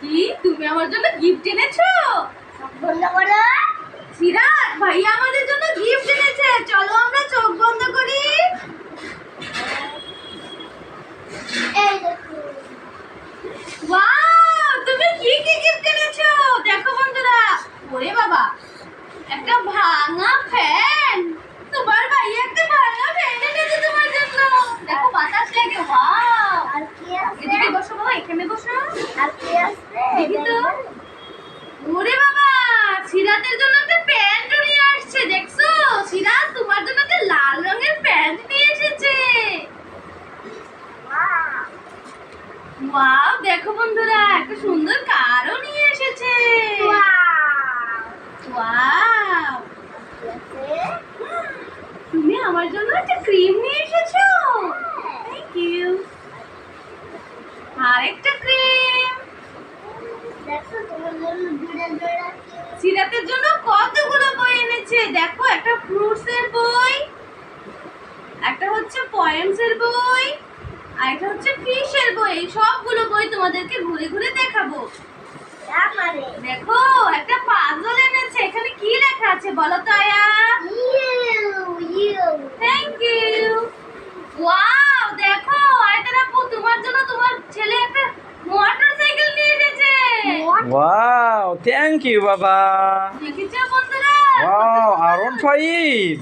কি? তুমি আমার জন্য গিফট এনেছো? বন্ধ করো। সিরাজ ভাইয়া আমাদের জন্য গিফট এনেছে। চলো আমরা চোখ বন্ধ করি। এই দেখো। ওয়াও তুমি কি কি গিফট এনেছো দেখো বন্ধুরা ওরে বাবা একটা ভাঙা ফ্যান তোমার ভাইয়া একটা ভাঙা ফ্যান এনেছে তোমার জন্য দেখো বাতাস লাগে ওয়াও আর কি আছে? এদিকে বসো বাবা এখানে বসো আর কি আছে? দেখি তো। ওরে বাবা সিরাতের জন্য একটা প্যান্ট নিয়ে আসছে, দেখছ? সিরাত তোমার জন্য একটা লাল রঙের প্যান্ট নিয়ে এসেছে! ওয়াও, দেখো বন্ধুরা, একটা সুন্দর কারও নিয়ে এসেছে! ওয়াও। তুমি আমার জন্য একটা ক্রিম নিয়ে এসেছ? থ্যাংক ইউ আরেকটা ক্রিম। সিরাতের জন্য কতগুলো বই এনেছে? দেখো একটা ফ্রুটস এর বই একটা হচ্ছে পয়েমস এর বই আর একটা হচ্ছে ফিশ এর বই। এই সবগুলো বই তোমাদেরকে ঘুরে ঘুরে দেখাবো। দেখো একটা পাজল এনেছে। এখানে কি লেখা আছে বলো তো আয়া. Thank you. ওয়াও দেখো আয়তার আপু তোমার জন্য তোমার ছেলে একটা মোটরসাইকেল নিয়ে এসেছে What? ওয়াও থ্যাংক ইউ বাবা দেখেছ বন্ধুরা? ওয়াও আরন ফাইভ?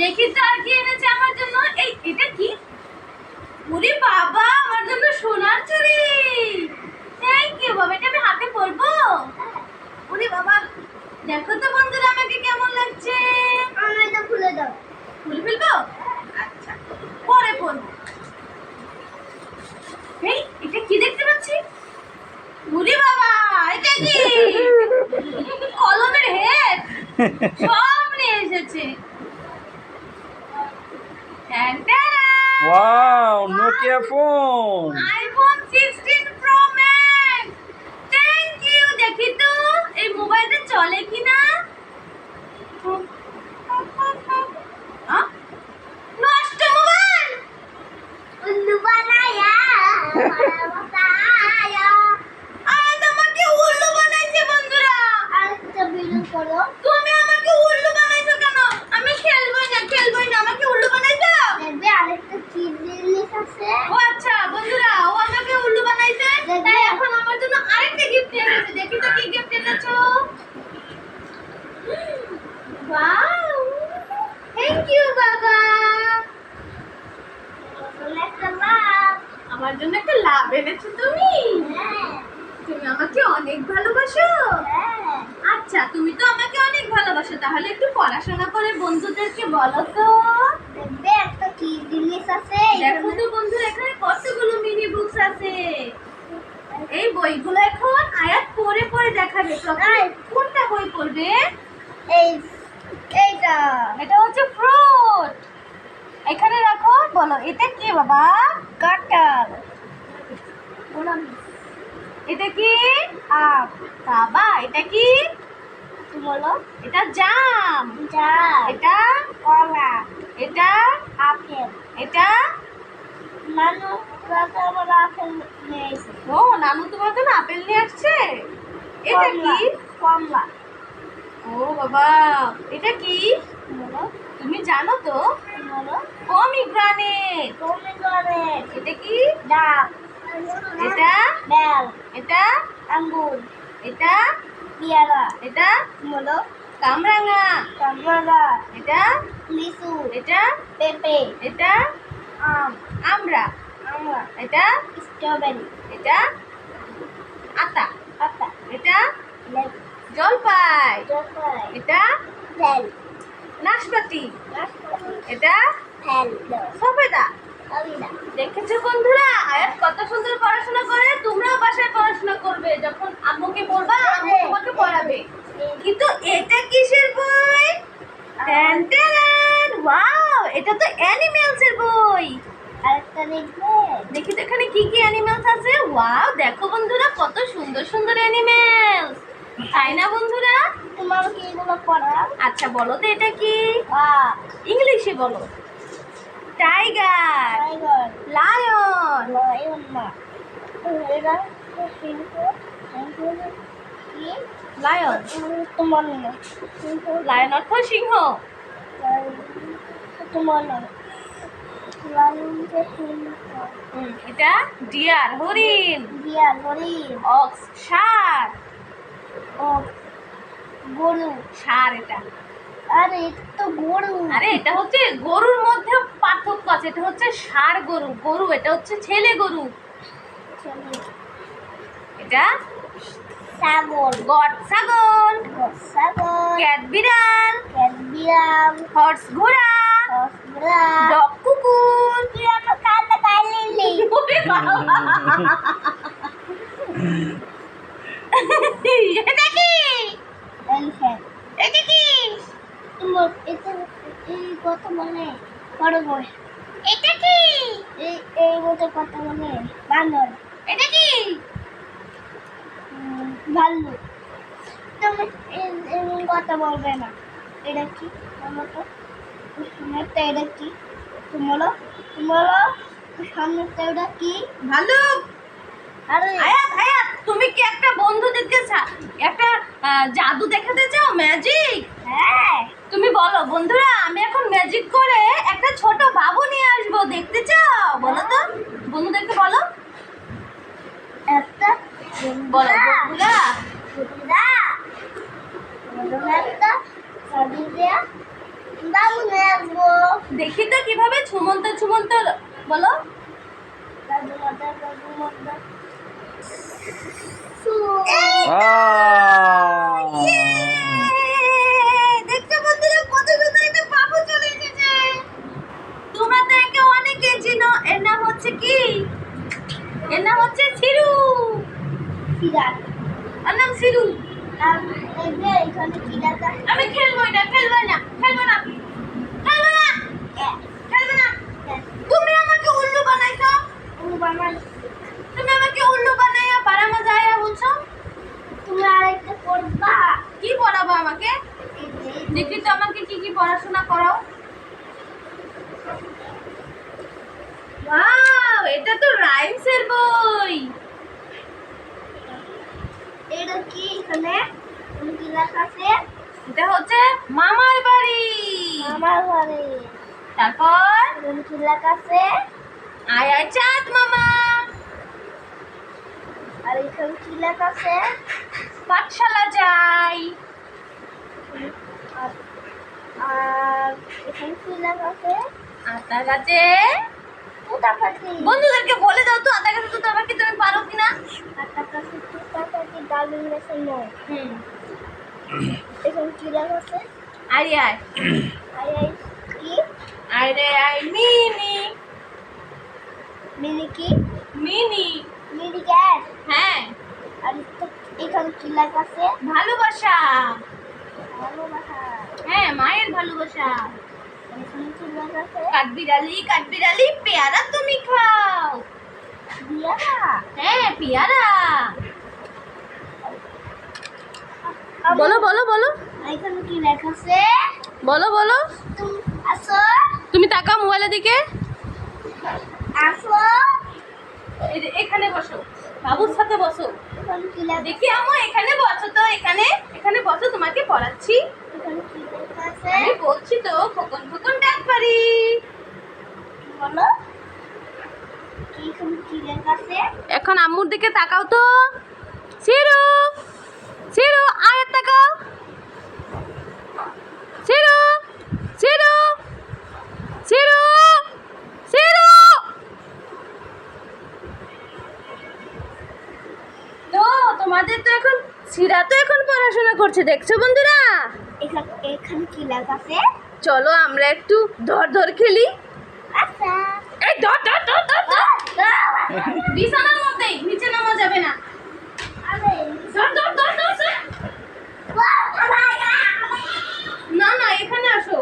দেখি তো আর কি এনেছে আমার জন্য? এই এটা কি? ওরে বাবা আমার জন্য সোনার চুড়ি। থ্যাংক ইউ বাবা এটা আমি হাতে পরবো? ওরে বাবা দেখো তো বন্ধুরা আমাকে কেমন লাগছে আমার এটা খুলে দাও। খুলে ফেলব আচ্ছা পরে পরবো এই এটা কি দেখতে পাচ্ছি ওরে বাবা এটা কি কলমের নিয়ে এসেছে! Wow Nokia phone iPhone 16 pro max thank you দেখি তো এই মোবাইলটা চলে কিনা আহ? নষ্ট মোবাইল উল্লু বানায়া, মারা বানায়া। আজ আমাকে উল্লু বানাইছে বন্ধুরা আরেকটা ভিডিও করো। তুমি আমাকে উল্লু বানাইছো কেন আমি খেলব না খেলবোই না আমাকে উল্লু বানাইছো দেখবে আরেকটা কি জিনিস আছে? ও আচ্ছা বন্ধুরা ও আমাকে উল্লু বানাইছে তাই এখন আমার জন্য আরেকটা গিফট এনেছে দেখি তো কি গিফট এনেছো ওয়াও থ্যাংক ইউ বাবা ওখানে একটা লাভ। আমার জন্য একটা লাভ এনেছো তুমি হ্যাঁ, তুমি আমাকে অনেক ভালোবাসো। আচ্ছা তুমি তো আমাকে অনেক ভালোবাসো তাহলে একটু পড়াশোনা করে বন্ধুদেরকে বলো তো। দেখবে একটা কি জিনিস আছে? দেখো তো বন্ধু এখানে কতগুলো মিনি বুকস আছে। এই বইগুলো এখন আয়াত পড়ে পড়ে দেখাবে। প্রথমে কোনটা বই পড়বে? এই এইটা। এটা হচ্ছে ফ্রুট এখানে রাখো বলো এটা কি বাবা? কাটার এটা কি? আপ বাবা এটা কি? বলো? এটা জাম। যা এটা? কলা। এটা? আপেল। এটা? আমার আপেল নিয়ে ও নানু তোমার জন্য আপেল নিয়ে আসছে? এটা কি? কমলা। ও বাবা এটা কি? বলো? তুমি জানো তো? বলো? পমিগ্রানেট। করে এটা কি? ডাব এটা বেল। এটা আঙ্গুর। এটা পেয়ারা। এটা বলো কামরাঙা। কমলা এটা লিচু। এটা পেঁপে। এটা আম। আমরা আমরা এটা স্ট্রবেরি। এটা আতা। পাতা এটা জলপাই। জলপাই। এটা নাশপাতি। নাশপাতি। এটা কবিতা দেখেছ বন্ধুরা? আয়াত কত সুন্দর পড়াশোনা করে তোমরাও বাসায় পড়াশোনা করবে যখন আম্মুকে বলবা আম্মু তোমাকে পড়াবে। কিন্তু এটা কিসের বই? ওয়াও এটা তো অ্যানিমেলস এর বই। আরেকটা দেখবে? দেখি তো এখানে কি কি অ্যানিমেলস আছে। ওয়াও দেখো বন্ধুরা কত সুন্দর সুন্দর অ্যানিমেলস। তাই না বন্ধুরা? তোমার কি এগুলো পড়া? আচ্ছা বলো তো এটা কি? ইংলিশে বলো। টাইগার টাইগার লায়ন লায়ন তোমার না লায়ন অর্থ সিংহ তোমার না এটা ডিয়ার হরিণ. দিয়া হরিণ অক্স ও গরু. ষাঁড় এটা। আরে তো গরু। আরে এটা হচ্ছে গরুর মধ্যে পার্থক্য আছে। এটা হচ্ছে ষাঁড় গরু। গরু এটা হচ্ছে ছেলে গরু। এটা ছাগল। গড ছাগল। ছাগল। ক্যাট বিড়াল। ক্যাট বিড়াল। হর্স ঘোড়া। হসরা ডগ কুকুর। তুই আমার কান্না কাইলি ওরে বাবা! এটা কি? এলিফ্যান্ট এটা এটা এই কত বড় বই এটা কি? এই এই মতো কত বানর। এটা কি? ভাল্লুক। তুমি এই- এই কথা বলবে না। এটা কি? বলো তো। সামনেরটা এটা কি? তুমি বলো সামনেরটা এটা কি? ভালুক আরে। আয়াত আয়াত তুমি কি একটা বন্ধুদেরকে সা- একটা জাদু দেখাতে চাও? ম্যাজিক! হ্যাঁ তুমি বলো বন্ধুরা আমি এখন ম্যাজিক করে একটা ছোট বাবু নিয়ে আসব দেখতে চাও বলো তো বন্ধুদেরকে বলো একটা বলো বন্ধুরা বন্ধুরা বন্ধুরা একটা সাবি দেয়া বাবু নিয়ে আসব দেখি তো কীভাবে ছুমন্ত ছুমন্ত বলো দাদু মাতা দাদু মাতা Wow! দেখছ বন্ধুরা কত সুন্দর একটা বাবু চলে এসেছে তোমরা তো একে অনেকে চিনো এর নাম হচ্ছে কি এর নাম হচ্ছে সিরু সিরাত আর নাম সিরু আর এই যে এখানে কি দেখা আমি খেলব এটা খেলব না খেলব না খেলব না খেলব না তুমি আমাকে উল্লু বানাইছো ও বাবা তুমি আমাকে উল্লু বানাইয়া পারামা যাইয়া বলছো তুমি আরেকটা করবা কি পড়াবো আমাকে এই যে দেখি তো আমাকে কি কি পড়াশোনা করাও ওয়াও রাইমসের বই এটা কি এখানে? কি লেখা আছে? এটা হচ্ছে মামার বাড়ি। আমার ঘরে তারপর? কি লেখা আছে? আয় আয় চাঁদ মামা। আর এখানে কি লেখা আছে? পাঠশালা যাই। আর এখানে কি লেখা আছে? আতা গাছে বন্ধুদেরকে বলে দাও তো আতা গাছে তুমি পারো কিনা আটা পাখি তুতা পাখি ডালিম গাছে নয় হুম এখানে কি লেখা আছে আয় আয় আই আই কি আয় রে আয় মিনি। মিনি। কি মিনি মিনি গ্যাস হ্যাঁ। আর এখানে কি আছে ভালোবাসা। ভালোবাসা। হ্যাঁ মায়ের ভালোবাসা। কাঠবিড়ালি কাঠবিড়ালি পেয়ারা তুমি খাও। হ্যাঁ পেয়ারা। বলো বলো বলো। এখানে কি লেখা আছে বলো। বলো আসো। তুমি তাকাও মোবাইলের দিকে। আসো। এখানে বসো। বাবুর সাথে বসো। দেখি আমো এখানে বসো তো এখানে এখানে বসো তোমাকে পড়াচ্ছি। এখানে কি আমি বলছি তো, খোকন খোকন ডাক পারি। বলো। এখন আম্মুর দিকে তাকাও তো। সিরু সিরু আয় তাকাও। সিরু সিরু সিরু সিরু তো তোমাদের তো এখন সিরা তো এখন পড়াশোনা করছে, দেখছ বন্ধুরা? এখানে কি লেখা আছে? চলো আমরা একটু ধর ধর খেলি। আচ্ছা। এই ধর ধর ধর ধর ধর। বিছানার মধ্যে নিচে নামা যাবে না। ধর ধর ধর ধর ধর। না না এখানে আসো।